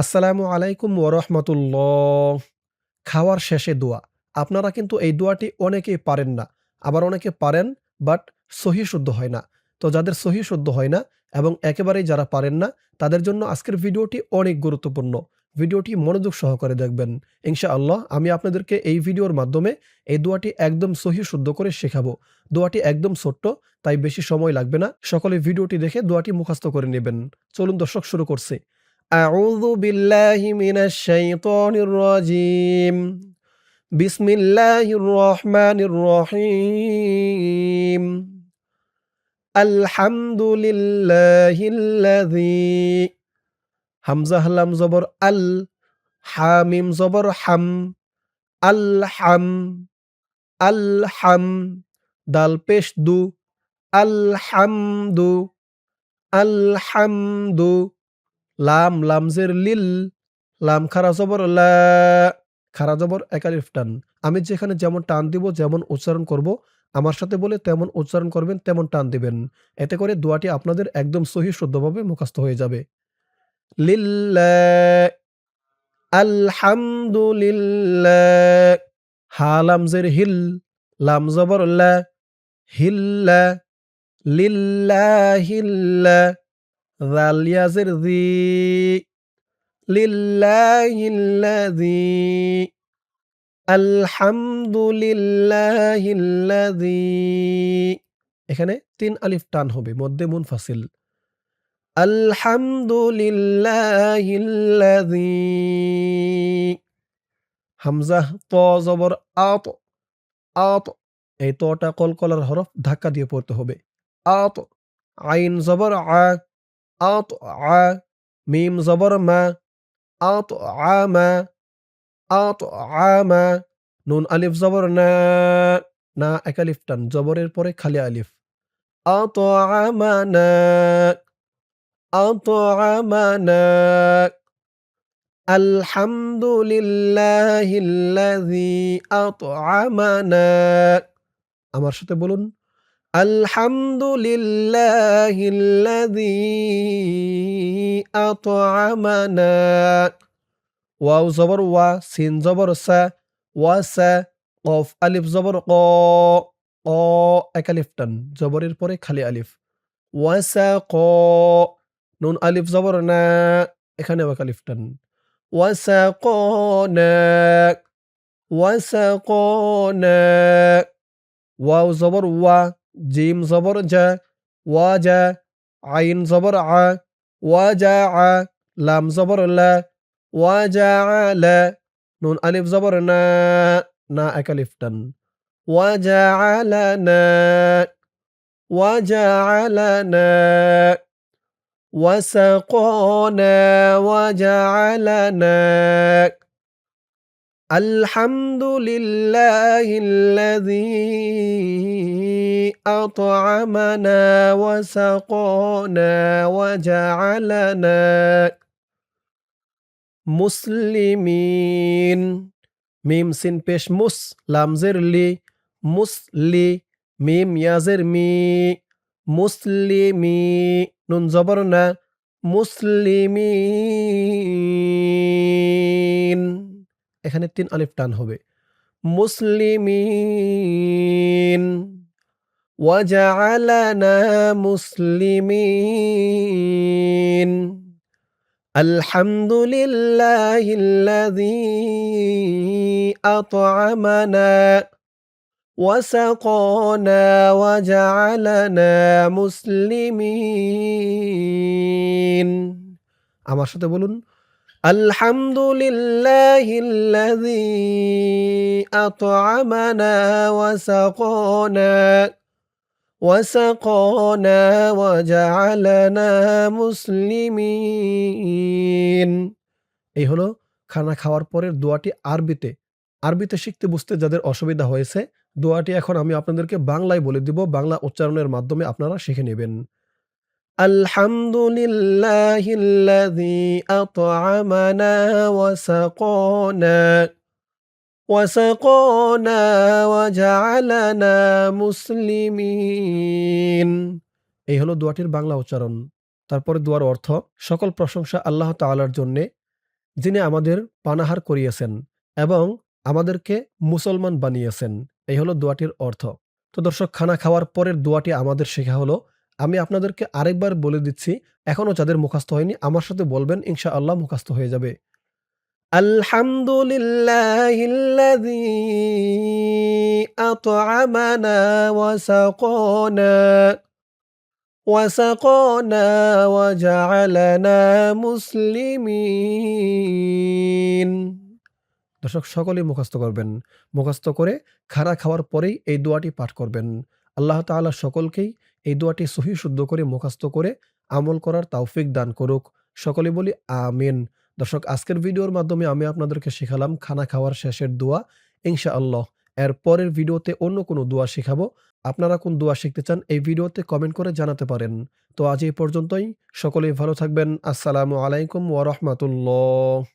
আসসালামু আলাইকুম ওরহমতুল্লাহ খাওয়ার শেষে দোয়া। আপনারা কিন্তু এই দোয়াটি অনেকেই পারেন না। আবার অনেকে পারেন, বাট সহি শুদ্ধ হয় না। তো যাদের সহি শুদ্ধ হয় না এবং একেবারেই যারা পারেন না, তাদের জন্য আজকের ভিডিওটি অনেক গুরুত্বপূর্ণ। ভিডিওটি মনোযোগ সহকারে দেখবেন। ইনশাআল্লাহ আমি আপনাদেরকে এই ভিডিওর মাধ্যমে এই দোয়াটি একদম সহি শুদ্ধ করে শেখাবো। দোয়াটি একদম ছোট্ট, তাই বেশি সময় লাগবে না। সকলে ভিডিওটি দেখে দোয়াটি মুখস্থ করে নেবেন। চলুন দর্শক শুরু করছি। أعوذ بالله من الشيطان الرجيم بسم الله الرحمن الرحيم الحمد لله الذي হামজা হালাম জবর আল হামিম জবর হাম আল হাম আল হাম দাল পেশ দু আল হামদু আল হামদু লাম, লামজের লিল, লাম, খারা জবর, লা, খারা জবর একালিফ টান আমি যেখানে যেমন টান দিব, যেমন উচ্চারণ করব, আমার সাথে বলে তেমন উচ্চারণ করবেন, তেমন টান দিবেন। এতে করে দোয়াটি আপনাদের একদম সহি, শুদ্ধভাবে মুখস্থ হয়ে যাবে। লিল্লাহ আলহামদুলিল্লাহ হা, লামজের হিল, লাম জবর, লা, হিল্লা, লিল্লাহিল্লা। জাল ইয়াজের জি লিল্লাহিল্লাযী আলহামদুলিল্লাহিল্লাযী এখানে তিন আলিফ টান হবে, মধ্যে মুনফাসিল। আলহামদুলিল্লাহিল্লাযী হামজা, ত, জবর, আত আত, এই তটা কলকলার হরফ ধাক্কা দিয়ে পড়তে হবে। আত, আইন, জবর, আ আত আ মিম জবর মা আত আমা আত আমা নুন আলিফ জবর না না এক আলিফ টান জবরের পরে খালি আলিফ আত আমানা আত আমানা আলহামদুলিল্লাহিল্লাযী আত'আমানা আমার সাথে বলুন আলহামদুলিল্লাহিল্লাযী আত'আমানা। ওয়াও জবর ওয়া, সিন জবর সা ওয়াসা কফ, আলিফ জবর ক ক, এক আলিফ টান। জবরের পরে খালি আলিফ। ওয়াসা ক, নুন, আলিফ জবর না এখানে এক আলিফ টান। ওয়াসাকনা ওয়াসাকনা ওয়াও জবর ওয়া জিম জবর জা ওয়াজা আইন জবর আ ওয়াজা আ লাম জবর লা ওয়াজা লা নুন আলিফ জবর না না এক আলিফ টান ওয়াজা আলানা ওয়াজা আলানা وسقانا وجعلنا الحمد لله الذي أطعمنا وسقانا وجعلنا মুসলিমিন মিম সিন পেশ মুস লামজের লি মুসলি মিম ইয়াজের মি মুসলিমি নুন জবর না মুসলিমিন এখানে তিন আলিফ টান হবে মুসলিমিন ওয়াজআলানা মুসলিমিন আলহামদুলিল্লাহিল্লাযী আত'আমানা وسقانا وجعلنا মুসলিমিন আমার সাথে বলুন আলহামদুলিল্লাহিল্লাযী আত'আমানা ওয়াসাকানা ওয়াসাকানা ওয়াজআলানা মুসলিমিন এই হলো খানা খাওয়ার পরের দোয়াটি আরবিতে। আরবিতে শিখতে বুঝতে যাদের অসুবিধা হয়েছে, দোয়াটি এখন আমি আপনাদেরকে বাংলায় বলে দিব। বাংলা উচ্চারণের মাধ্যমে আপনারা শিখে নেবেন। আলহামদুলিল্লাহিল্লাযী আত'আমানা ওয়াসাকানা। ওয়াসাকানা ওয়াজআলানা মুসলিমিন এই হলো দোয়াটির বাংলা উচ্চারণ। তারপরে দোয়ার অর্থ, সকল প্রশংসা আল্লাহ তাআলার জন্যে, যিনি আমাদের পানাহার করিয়েছেন এবং আমাদেরকে মুসলমান বানিয়েছেন। এই হলো দোয়াটির অর্থ। তো দর্শক, খানা খাওয়ার পরের দোয়াটি আমাদের শেখা হলো। আমি আপনাদেরকে আরেকবার বলে দিচ্ছি এখনও যাদের মুখস্থ হয়নি, আমার সাথে বলবেন ইনশা আল্লাহ মুখস্থ হয়ে যাবে। আলহামদুলিল্লাহিল্লাযী আত'আমানা ওয়া সাকানা وسقانا وجعلنا মুসলিমিন দর্শক সকলেই মুখস্থ করবেন মুখস্থ করে খানা খাওয়ার পরেই এই দোয়াটি পাঠ করবেন আল্লাহ তাআলা সকলকেই এই দোয়াটি সহি শুদ্ধ করে মুখস্থ করে আমল করার তৌফিক দান করুক সকলে বলি আমিন দর্শক, আজকের ভিডিওর মাধ্যমে আমি আপনাদেরকে শেখালাম খানা খাওয়ার শেষের দোয়া। ইনশাআল্লাহ, এর পরের ভিডিওতে অন্য কোনো দোয়া শেখাবো। আপনারা কোন দোয়া শিখতে চান এই ভিডিওতে কমেন্ট করে জানাতে পারেন। তো আজ এই পর্যন্তই। সকলেই ভালো থাকবেন। আসসালামু আলাইকুম ওয়া রাহমাতুল্লাহ।